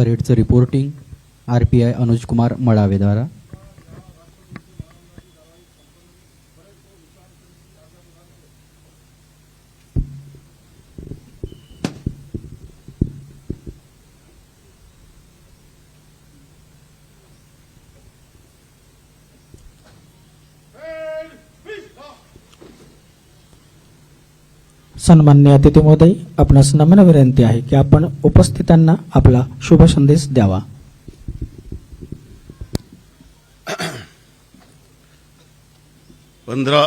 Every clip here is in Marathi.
परेडचं reporting R P I Anuj Kumar मळावेद्वारा सन्मान्य अतिथी महोदय आपणास नम्र विनंती आहे की आपण उपस्थितांना आपला शुभ संदेश द्यावा. पंधरा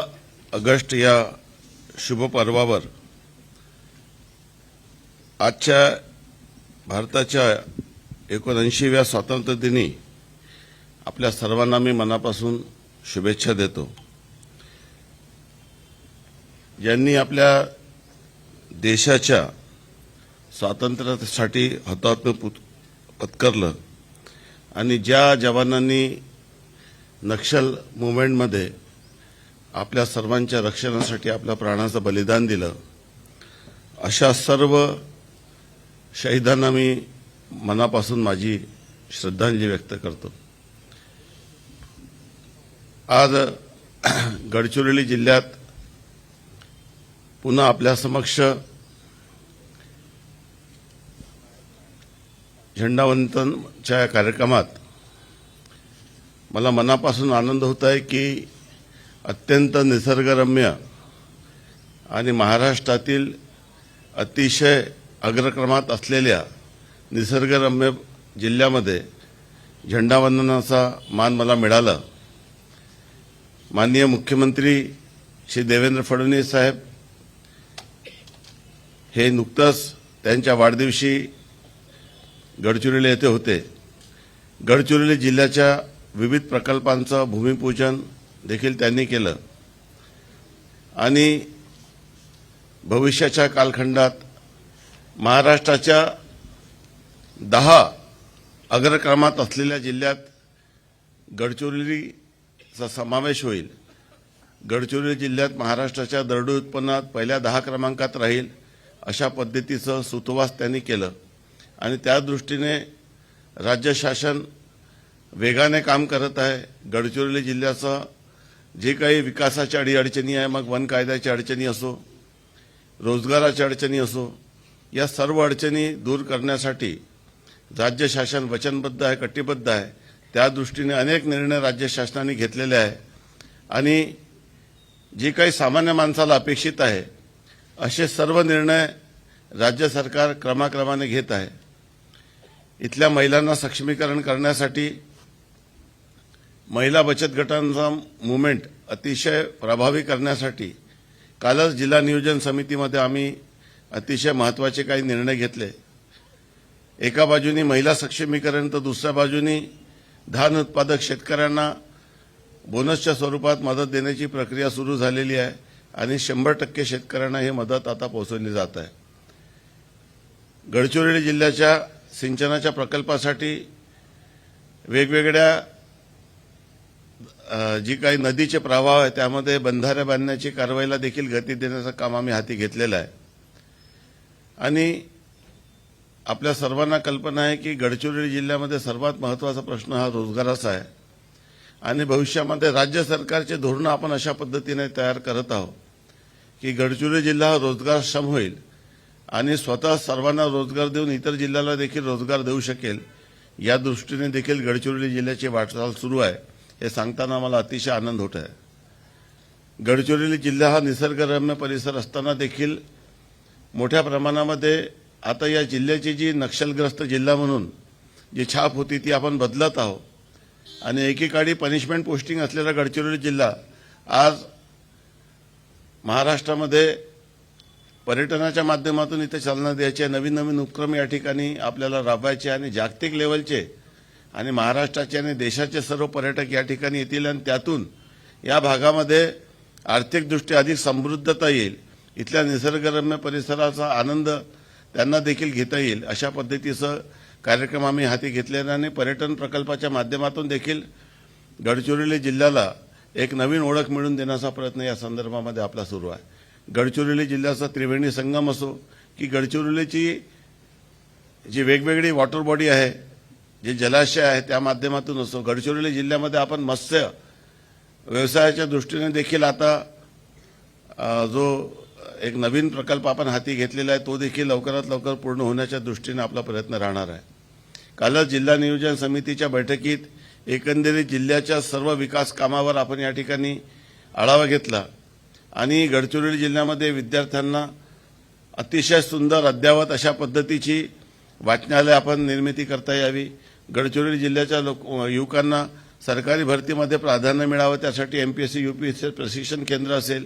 ऑगस्ट या शुभ पर्वावर आजच्या भारताच्या एकोणऐंशीव्या स्वातंत्र्य दिनी आपल्या सर्वांना मी मनापासून शुभेच्छा देतो. ज्यांनी आपल्या देशाच्या स्वातंत्र्यासाठी हतात्म पत्करलं. आणि ज्या जवानांनी नक्षल मुवमेंटमध्ये आपल्या सर्वांच्या रक्षणासाठी आपल्या प्राणाचं बलिदान दिलं अशा सर्व शहीदांना मी मनापासून माझी श्रद्धांजली व्यक्त करतो. आज गडचिरोली जिल्ह्यात पुन्हा आपल्या समक्ष कार्यक्रमात मला मनापासून आनंद होत आहे की अत्यंत निसर्गरम्य आणि महाराष्ट्रातील अतिशय अग्रक्रमात असलेल्या निसर्गरम्य जिल्ह्यामध्ये झेंडावंदनाचा मान मला मिळाला. माननीय मुख्यमंत्री श्री देवेंद्र फडणवीस साहेब हे नुकतंच त्यांच्या वाढदिवशी गडचिरोली येथे होते. गडचिरोली जिल्ह्याच्या विविध प्रकल्पांचं भूमिपूजन देखील त्यांनी केलं. आणि भविष्याच्या कालखंडात महाराष्ट्राच्या दहा अग्रक्रमात असलेल्या जिल्ह्यात गडचिरोलीचा समावेश होईल. गडचिरोली जिल्ह्यात महाराष्ट्राच्या दरडोई उत्पन्नात पहिल्या दहा क्रमांकात राहील अशा पद्धतीचं सुतोवास त्यांनी केलं. आणि त्या दृष्टीने राज्य शासन वेगाने काम करत आहे. गडचिरोली जिल्ह्याचं जे काही विकासाच्या अडीअडचणी आहे मग वन कायद्याच्या अडचणी असो रोजगाराच्या अडचणी असो या सर्व अडचणी दूर करण्यासाठी राज्य शासन वचनबद्ध आहे कटिबद्ध आहे. त्या दृष्टीने अनेक निर्णय राज्य शासनाने घेतलेले आहे. आणि जे काही सामान्य माणसाला अपेक्षित आहे असे सर्व निर्णय राज्य सरकार क्रमाक्रमाने घेत आहे. इथल्या महिलांना सक्षमीकरण करण्यासाठी महिला बचत गटांचा मुवमेंट अतिशय प्रभावी करण्यासाठी कालच जिल्हा नियोजन समितीमध्ये आम्ही अतिशय महत्त्वाचे काही निर्णय घेतले. एका बाजूनी महिला सक्षमीकरण तर दुसऱ्या बाजूनी धान उत्पादक शेतकऱ्यांना बोनसच्या स्वरूपात मदत देण्याची प्रक्रिया सुरू झालेली आहे आणि शंभर टक्के शेतकऱ्यांना ही मदत आता पोहोचवली जात आहे. गडचिरोली जिल्ह्याच्या सिंचनाच्या प्रकल्पासाठी वेगवेगळ्या जी काही नदीचे प्रवाह आहे त्यामध्ये बंधारे बांधण्याची कारवाईला देखील गती देण्याचं काम आम्ही हाती घेतलेलं आहे. आणि आपल्या सर्वांना कल्पना आहे की गडचिरोली जिल्ह्यामध्ये सर्वात महत्त्वाचा प्रश्न हा रोजगाराचा आहे. आणि भविष्यामध्ये राज्य सरकारचे धोरणं आपण अशा पद्धतीने तयार करत आहोत की गडचिरोली जिल्हा हा रोजगारक्षम होईल. आणि स्वतः सर्वांना रोजगार देऊन इतर जिल्ह्याला देखील रोजगार देऊ शकेल या दृष्टीने देखील गडचिरोली जिल्ह्याची वाटचाल सुरू आहे हे सांगताना मला अतिशय आनंद होत आहे. गडचिरोली जिल्हा हा निसर्गरम्य परिसर असताना देखील मोठ्या प्रमाणामध्ये आता या जिल्ह्याची जी नक्षलग्रस्त जिल्हा म्हणून जी छाप होती ती आपण बदलत आहोत. आणि एकेकाळी पनिशमेंट पोस्टिंग असलेला गडचिरोली जिल्हा आज महाराष्ट्रामध्ये पर्यटनाच्या माध्यमातून इथे चालना द्यायचे नवीन नवीन उपक्रम या ठिकाणी आपल्याला राबवायचे आणि जागतिक लेवलचे आणि महाराष्ट्राचे आणि देशाचे सर्व पर्यटक या ठिकाणी येतील आणि त्यातून या भागामध्ये आर्थिकदृष्ट्या अधिक समृद्धता येईल. इथल्या निसर्गरम्य परिसराचा आनंद त्यांना देखील घेता येईल. अशा पद्धतीचं कार्यक्रम आम्ही हाती घेतलेला आणि पर्यटन प्रकल्पाच्या माध्यमातून देखील गडचिरोली जिल्ह्याला एक नवीन ओळख मिळवून देण्याचा प्रयत्न या संदर्भामध्ये आपला सुरू आहे. गडचिरोली जिल्ह्याचा त्रिवेणी संगम असो की गडचिरोलीची जी वेगवेगळी वॉटर बॉडी आहे जे जलाशय आहे त्या माध्यमातून असो गडचिरोली जिल्ह्यामध्ये आपण मत्स्य व्यवसायाच्या दृष्टीने देखील आता जो एक नवीन प्रकल्प आपण हाती घेतलेला आहे तो देखील लवकरात लवकर पूर्ण होण्याच्या दृष्टीने आपला प्रयत्न राहणार आहे. कालच जिल्हा नियोजन समितीच्या बैठकीत एकंदरीत जिल्ह्याच्या सर्व विकास कामावर आपण या ठिकाणी आढावा घेतला. आणि गडचिरोली जिल्ह्यामध्ये विद्यार्थ्यांना अतिशय सुंदर अद्यावत अशा पद्धतीची वाचनालय आपण निर्मिती करता यावी. गडचिरोली जिल्ह्याच्या लोक युवकांना सरकारी भरतीमध्ये प्राधान्य मिळावं त्यासाठी M P S C U P प्रशिक्षण केंद्र असेल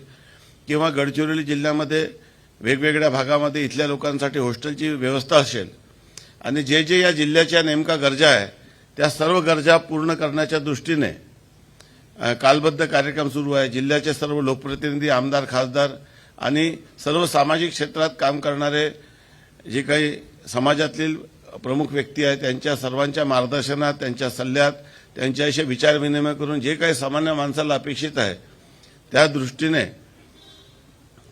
किंवा गडचिरोली जिल्ह्यामध्ये वेगवेगळ्या भागामध्ये इथल्या लोकांसाठी हॉस्टेलची व्यवस्था असेल. आणि जे जे या जिल्ह्याच्या नेमका गरजा आहे त्या सर्व गरजा पूर्ण करण्याच्या दृष्टीने कालबद्ध कार्यक्रम सुरू आहे. जिल्ह्याचे सर्व लोकप्रतिनिधी आमदार खासदार आणि सर्व सामाजिक क्षेत्रात काम करणारे जे काही समाजातील प्रमुख व्यक्ती आहेत त्यांच्या सर्वांच्या मार्गदर्शनात त्यांच्या सल्ल्यात त्यांच्याशी विचारविनिमय करून जे काही सामान्य माणसाला अपेक्षित आहे त्या दृष्टीने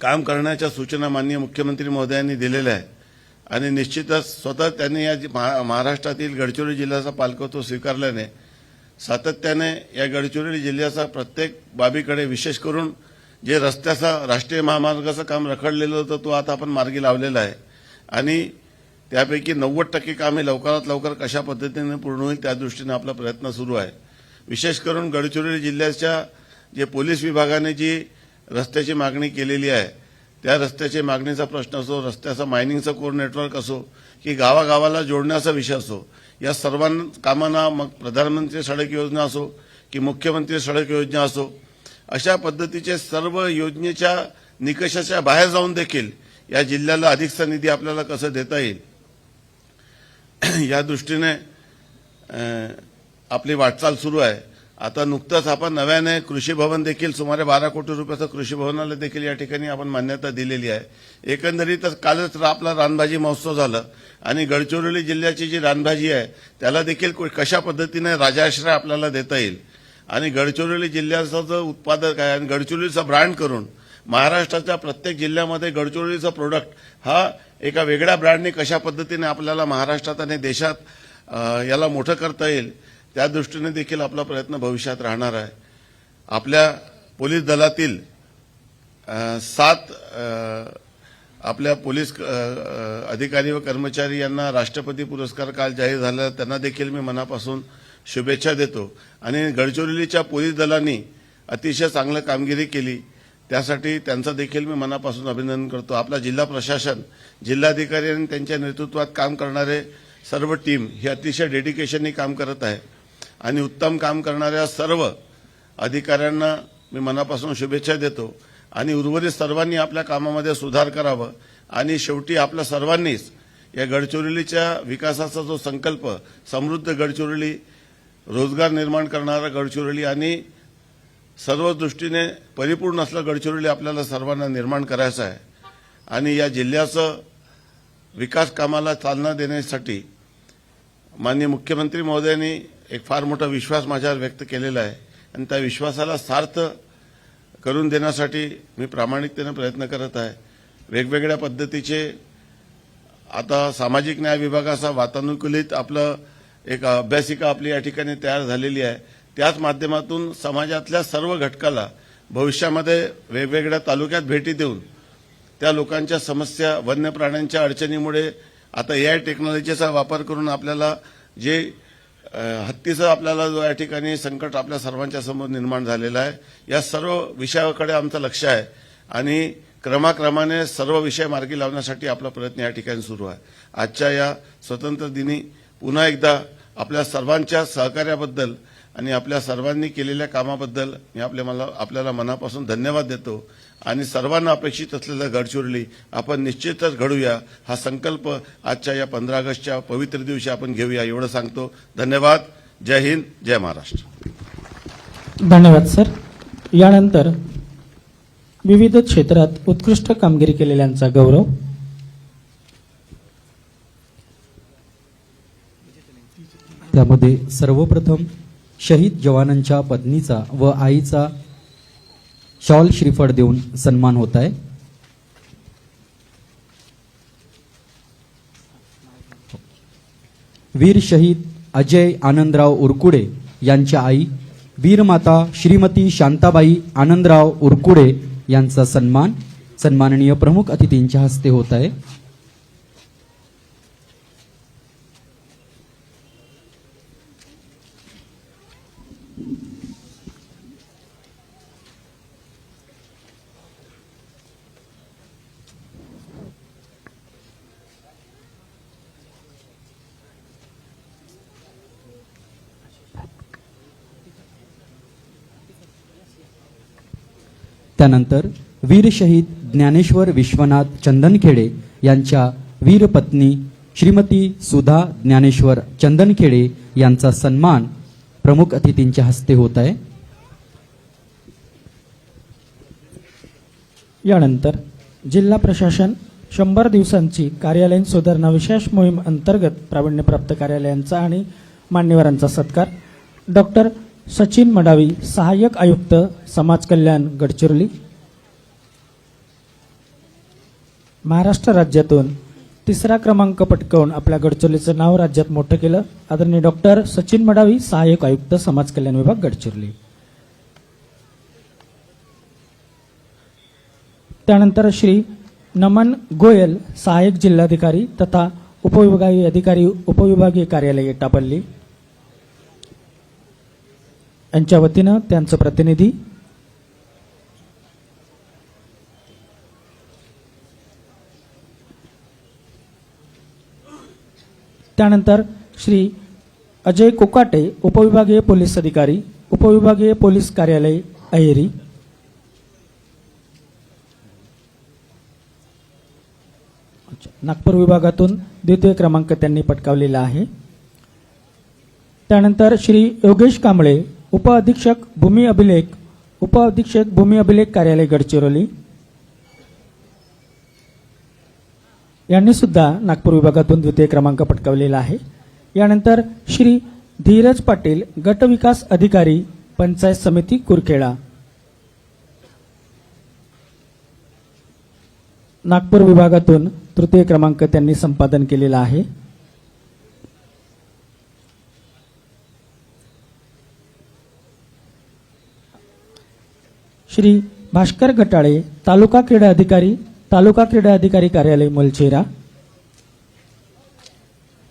काम करण्याच्या सूचना माननीय मुख्यमंत्री महोदयांनी दिलेल्या आहेत. आणि निश्चितच स्वतः त्यांनी या महा- महाराष्ट्रातील गडचिरोली जिल्ह्याचा पालकत्व स्वीकारल्याने सातत्याने या गडचिरोली जिल्ह्याचा प्रत्येक बाबीकडे विशेष करून जे रस्त्याचा राष्ट्रीय महामार्गाचं काम रखडलेलं होतं तो आता आपण मार्गी लावलेला आहे. आणि त्यापैकी नव्वद टक्के काम लवकरात लवकर कशा पद्धतीने पूर्ण होईल त्या दृष्टीने आपला प्रयत्न सुरू आहे. विशेष करून गडचिरोली जिल्ह्याच्या जे पोलीस विभागाने जी रस्त्याची मागणी केलेली आहे त्या रस्त्याच्या मागणीचा प्रश्न असो रस्त्याचा मायनिंगचं कोर नेटवर्क असो की गावागावाला जोडण्याचा विषय असो या सर्वां कामांना मग प्रधानमंत्री सडक योजना असो की मुख्यमंत्री सडक योजना असो अशा पद्धतीचे सर्व योजनेच्या निकषाच्या बाहेर जाऊन देखील या जिल्ह्याला अधिकचा निधी आपल्याला कसं देता येईल? या दृष्टीने आपली वाटचाल सुरू आहे. आता नुकतंच आपण नव्याने कृषी भवन देखील सुमारे बारा कोटी रुपयाचं कृषी भवनाला देखील या ठिकाणी आपण मान्यता दिलेली आहे. एकंदरीतच कालच आपला रानभाजी महोत्सव झालं आणि गडचिरोली जिल्ह्याची जी रानभाजी आहे त्याला देखील को- कशा पद्धतीने राजाश्रय आपल्याला देता येईल? आणि गडचिरोली जिल्ह्याचं जो उत्पादक आहे आणि गडचिरोलीचा ब्रँड करून महाराष्ट्राच्या प्रत्येक जिल्ह्यामध्ये गडचिरोलीचा प्रोडक्ट हा एका वेगळ्या ब्रँडने कशा पद्धतीने आपल्याला महाराष्ट्रात आणि देशात याला मोठं करता येईल? त्या दृष्टीने देखील आपला प्रयत्न भविष्यात राहणार आहे. आपल्या पोलीस दलातील सात आपल्या पोलीस अधिकारी व कर्मचारी यांना राष्ट्रपती पुरस्कार काल जाहीर झाला. त्यांना देखील मी मनापासून शुभेच्छा देतो. आणि गडचिरोलीच्या पोलीस दलांनी अतिशय चांगलं कामगिरी केली. त्यासाठी त्यांचं देखील मी मनापासून अभिनंदन करतो. आपला जिल्हा प्रशासन जिल्हाधिकारी आणि त्यांच्या नेतृत्वात काम करणारे सर्व टीम ही अतिशय डेडिकेशननी काम करत आहे. आणि उत्तम काम करणाऱ्या सर्व अधिकाऱ्यांना मी मनापासून शुभेच्छा देतो. आणि उर्वरित सर्वांनी आपल्या कामामध्ये सुधार करावं. आणि शेवटी आपल्या सर्वांनीच या गडचिरोलीच्या विकासाचा जो संकल्प समृद्ध गडचिरोली रोजगार निर्माण करणारा गडचिरोली आणि सर्व दृष्टीने परिपूर्ण असलं गडचिरोली आपल्याला सर्वांना निर्माण करायचं आहे. आणि या जिल्ह्याचं विकास कामाला चालना देण्यासाठी माननीय मुख्यमंत्री महोदयांनी एक फार मोठा विश्वास माझ्यावर व्यक्त केलेला आहे. आणि त्या विश्वासाला सार्थ करून देण्यासाठी मी प्रामाणिकतेने प्रयत्न करत आहे. वेगवेगळ्या पद्धतीचे आता सामाजिक न्याय विभागाचा वातानुकूलित आपलं एक अभ्यासिका आपली या ठिकाणी तयार झालेली आहे. त्याच माध्यमातून समाजातल्या सर्व घटकाला भविष्यामध्ये वेगवेगळ्या तालुक्यात भेटी देऊन त्या लोकांच्या समस्या वन्य प्राण्यांच्या अडचणीमुळे आता ए आय टेक्नॉलॉजीचा वापर करून आपल्याला जे हत्तीचं आपल्याला जो या ठिकाणी संकट आपल्या सर्वांच्या समोर निर्माण झालेलं आहे. या सर्व विषयाकडे आमचं लक्ष आहे. आणि क्रमाक्रमाने सर्व विषय मार्गी लावण्यासाठी आपला प्रयत्न या ठिकाणी सुरू आहे. आजच्या या स्वतंत्र दिनी पुन्हा एकदा आपल्या सर्वांच्या सहकार्याबद्दल आणि आपल्या सर्वांनी केलेल्या कामाबद्दल मी आपल्या मला आपल्याला मनापासून धन्यवाद देतो. आणि सर्वांना अपेक्षित असलेलं गडचिरोली आपण निश्चितच घडूया. हा संकल्प आजच्या या पंधरा ऑगस्टच्या पवित्र दिवशी आपण घेऊया एवढं सांगतो. धन्यवाद. जय हिंद. जय महाराष्ट्र. धन्यवाद सर. यानंतर विविध क्षेत्रात उत्कृष्ट कामगिरी केलेल्यांचा गौरव. त्यामध्ये सर्वप्रथम शहीद जवानांच्या पत्नीचा व आईचा शॉल श्रीफळ देऊन सन्मान होत आहे. वीर शहीद अजय आनंदराव उरकुडे यांच्या आई वीरमाता श्रीमती शांताबाई आनंदराव उरकुडे यांचा सन्मान सन्माननीय प्रमुख अतिथींच्या हस्ते होत आहे. त्यानंतर वीरशहीद ज्ञानेश्वर विश्वनाथ चंदनखेडे यांच्या वीरपत्नी श्रीमती सुधा ज्ञानेश्वर चंदनखेडे यांचा सन्मान प्रमुख अतिथींच्या हस्ते होत आहे. यानंतर जिल्हा प्रशासन शंभर दिवसांची कार्यालयीन सुधारणा विशेष मोहीम अंतर्गत प्रावीण्यप्राप्त कार्यालयांचा आणि मान्यवरांचा सत्कार. डॉक्टर सचिन मडावी सहाय्यक आयुक्त समाज कल्याण गडचिरोली. महाराष्ट्र राज्यातून तिसरा क्रमांक पटकावून आपल्या गडचिरोलीचं नाव राज्यात मोठं केलं. आदरणीय डॉक्टर सचिन मडावी सहाय्यक आयुक्त समाज कल्याण विभाग गडचिरोली. त्यानंतर श्री नमन गोयल सहाय्यक जिल्हाधिकारी तथा उपविभागीय अधिकारी उपविभागीय कार्यालय टापल्ली यांच्या वतीनं त्यांचं प्रतिनिधी त्यानंतर श्री अजय कोकाटे उपविभागीय पोलीस अधिकारी उपविभागीय पोलीस कार्यालय अहेरी. नागपूर विभागातून द्वितीय क्रमांक त्यांनी पटकावलेला आहे. त्यानंतर श्री योगेश कांबळे उप अधीक्षक भूमी अभिलेख उप अधीक्षक भूमी अभिलेख कार्यालय गडचिरोली. यांनी सुद्धा नागपूर विभागातून द्वितीय क्रमांक पटकावलेला आहे. यानंतर श्री धीरज पाटील गटविकास अधिकारी पंचायत समिती कुरखेडा. नागपूर विभागातून तृतीय क्रमांक त्यांनी संपादन केलेला आहे. श्री भास्कर गटाळे तालुका क्रीडा अधिकारी तालुका क्रीडा अधिकारी कार्यालय मुलचेरा.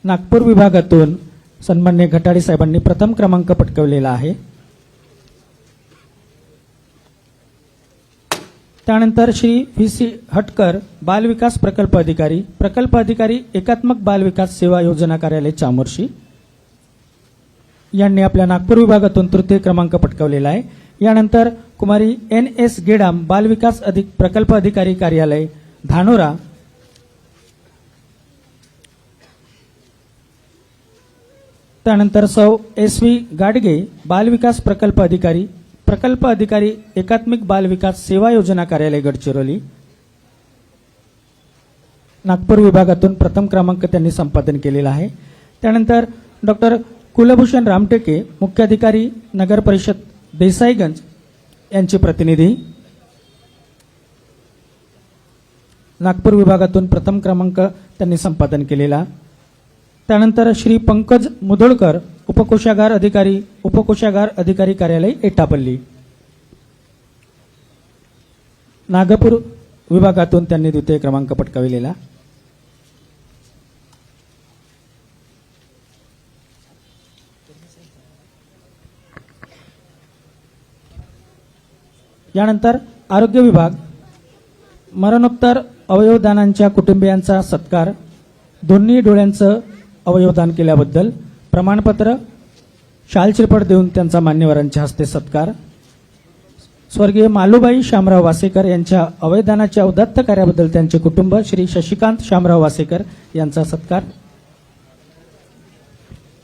नागपूर विभागातून सन्मान्य घटाळे साहेबांनी प्रथम क्रमांक पटकवलेला आहे. त्यानंतर श्री व्ही सी हटकर बाल विकास प्रकल्प अधिकारी प्रकल्प अधिकारी एकात्मक बाल विकास सेवा योजना कार्यालय चामोर्शी. यांनी आपल्या नागपूर विभागातून तृतीय क्रमांक पटकावलेला आहे. यानंतर कुमारी एन एस गेडाम बालविकास अधिक प्रकल्प अधिकारी कार्यालय धानोरा. त्यानंतर सौ एस व्ही गाडगे बालविकास प्रकल्प अधिकारी प्रकल्प अधिकारी एकात्मिक बालविकास सेवा योजना कार्यालय गडचिरोली. नागपूर विभागातून प्रथम क्रमांक त्यांनी संपादन केलेला आहे. त्यानंतर डॉक्टर कुलभूषण रामटेके मुख्याधिकारी नगर परिषद देसाईगंज यांचे प्रतिनिधी. नागपूर विभागातून प्रथम क्रमांक त्यांनी संपादन केलेला. त्यानंतर श्री पंकज मुदोळकर उपकोषागार अधिकारी उपकोषागार अधिकारी कार्यालय एटापल्ली. नागपूर विभागातून त्यांनी द्वितीय क्रमांक पटकाविलेला. यानंतर आरोग्य विभाग मरणोत्तर अवयवदानांच्या कुटुंबियांचा सत्कार दोन्ही डोळ्यांचं अवयवदान केल्याबद्दल प्रमाणपत्र शालचिरपट देऊन त्यांचा मान्यवरांच्या हस्ते सत्कार. स्वर्गीय मालूबाई शामराव वासेकर यांच्या अवयदानाच्या उदात्त कार्याबद्दल त्यांचे कुटुंब श्री शशिकांत शामराव वासेकर यांचा सत्कार.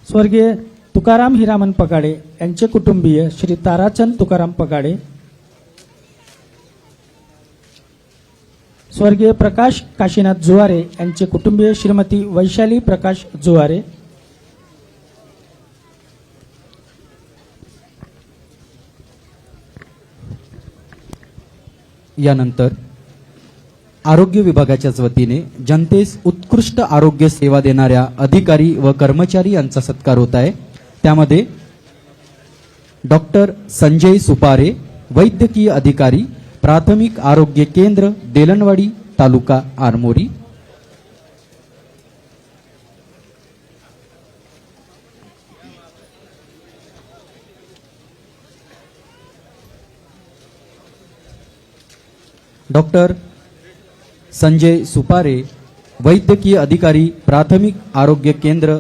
स्वर्गीय तुकाराम हिरामन पगाडे यांचे कुटुंबीय श्री ताराचंद तुकाराम पगाडे स्वर्गीय प्रकाश काशीनाथ जुवारे यांचे कुटुंबीय श्रीमती वैशाली प्रकाश जुवारे. यानंतर आरोग्य विभागाच्याच वतीने जनतेस उत्कृष्ट उत्कृष्ट आरोग्य सेवा देणाऱ्या अधिकारी व कर्मचारी यांचा सत्कार होत आहे. त्यामध्ये डॉक्टर संजय सुपारे वैद्यकीय अधिकारी प्राथमिक आरोग्य केंद्र देलनवाडी तालुका आरमोरी. डॉक्टर संजय सुपारे वैद्यकीय अधिकारी प्राथमिक आरोग्य केंद्र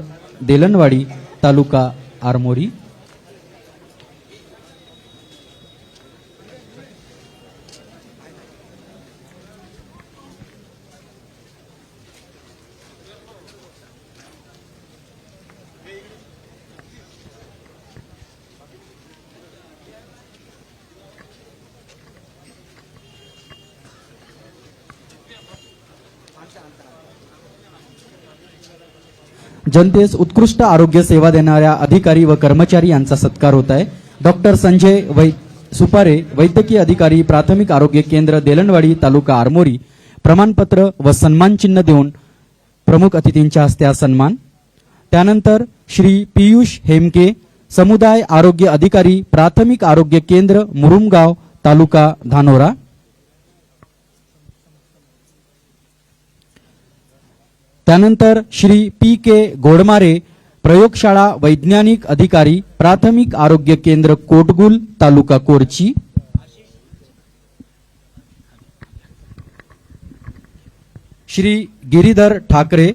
देलनवाडी तालुका आरमोरी. जनतेस उत्कृष्ट आरोग्य सेवा देणाऱ्या अधिकारी व कर्मचारी यांचा सत्कार होत आहे. डॉक्टर संजय वै सुपारे वैद्यकीय अधिकारी प्राथमिक आरोग्य केंद्र देलणवाडी तालुका आरमोरी प्रमाणपत्र व सन्मान चिन्ह देऊन प्रमुख अतिथींच्या हस्ते हा सन्मान. त्यानंतर श्री पियुष हेमके समुदाय आरोग्य अधिकारी प्राथमिक आरोग्य केंद्र मुरुमगाव तालुका धानोरा त्यानंतर श्री पी के गोडमारे प्रयोगशाळा वैज्ञानिक अधिकारी प्राथमिक आरोग्य केंद्र कोटगुल तालुका कोरची. श्री गिरीधर ठाकरे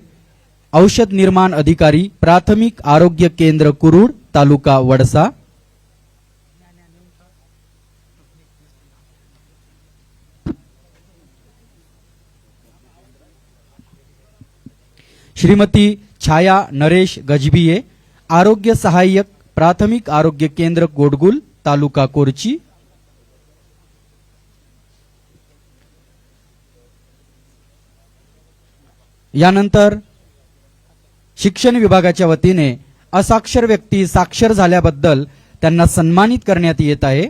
औषध निर्माण अधिकारी प्राथमिक आरोग्य केंद्र कुरुड तालुका वडसा. श्रीमती छाया नरेश गजबिये आरोग्य सहाय्यक प्राथमिक आरोग्य केंद्र गोडगुल तालुका कोरची. यानंतर शिक्षण विभागाच्या वतीने असाक्षर व्यक्ती साक्षर झाल्याबद्दल त्यांना सन्मानित करण्यात येत आहे.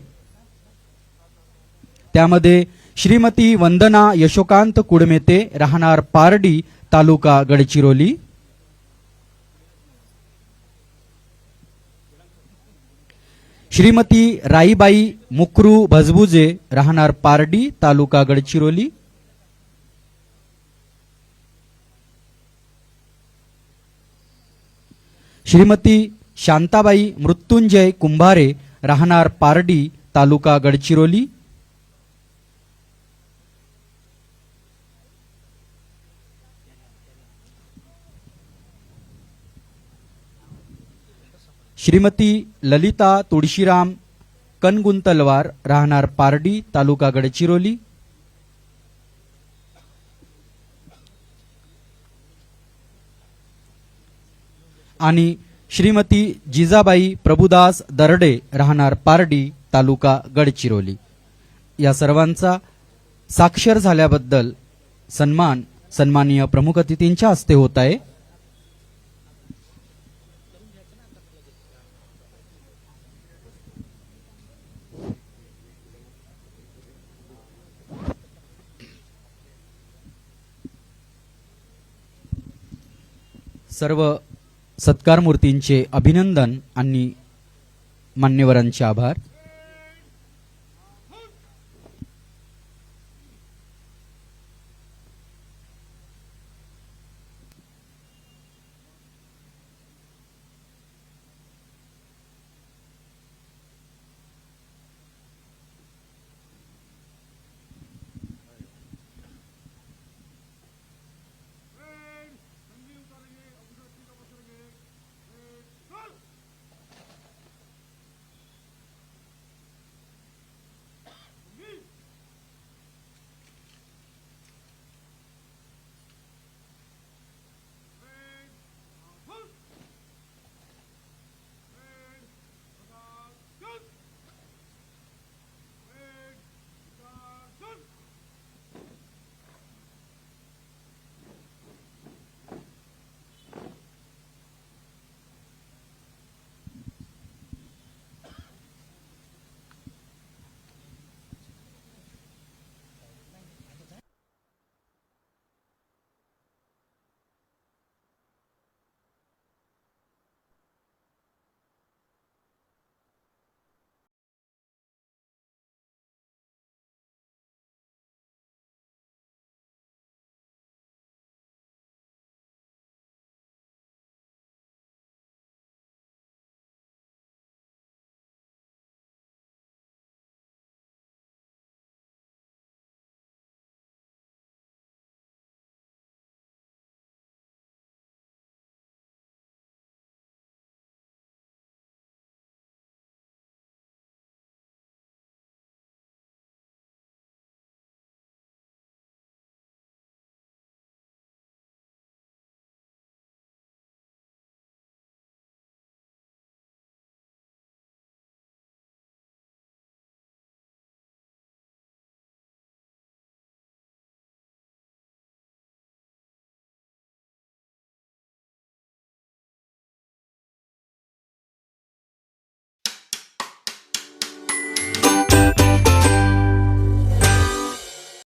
त्यामध्ये श्रीमती वंदना यशोकांत कुडमेते राहणार पारडी तालुका गडचिरोली. श्रीमती राईबाई मुकरू भजबुजे राहणार पारडी तालुका गडचिरोली. श्रीमती शांताबाई मृत्युंजय कुंभारे राहणार पारडी तालुका गडचिरोली. श्रीमती ललिता तुळशीराम कनगुंतलवार राहणार पारडी तालुका गडचिरोली. आणि श्रीमती जिजाबाई प्रभुदास दरडे राहणार पारडी तालुका गडचिरोली. या सर्वांचा साक्षर झाल्याबद्दल सन्मान सन्माननीय प्रमुख अतिथींच्या हस्ते होत आहे. सर्व सत्कार मूर्तींचे अभिनंदन आणि मान्यवरांचे आभार.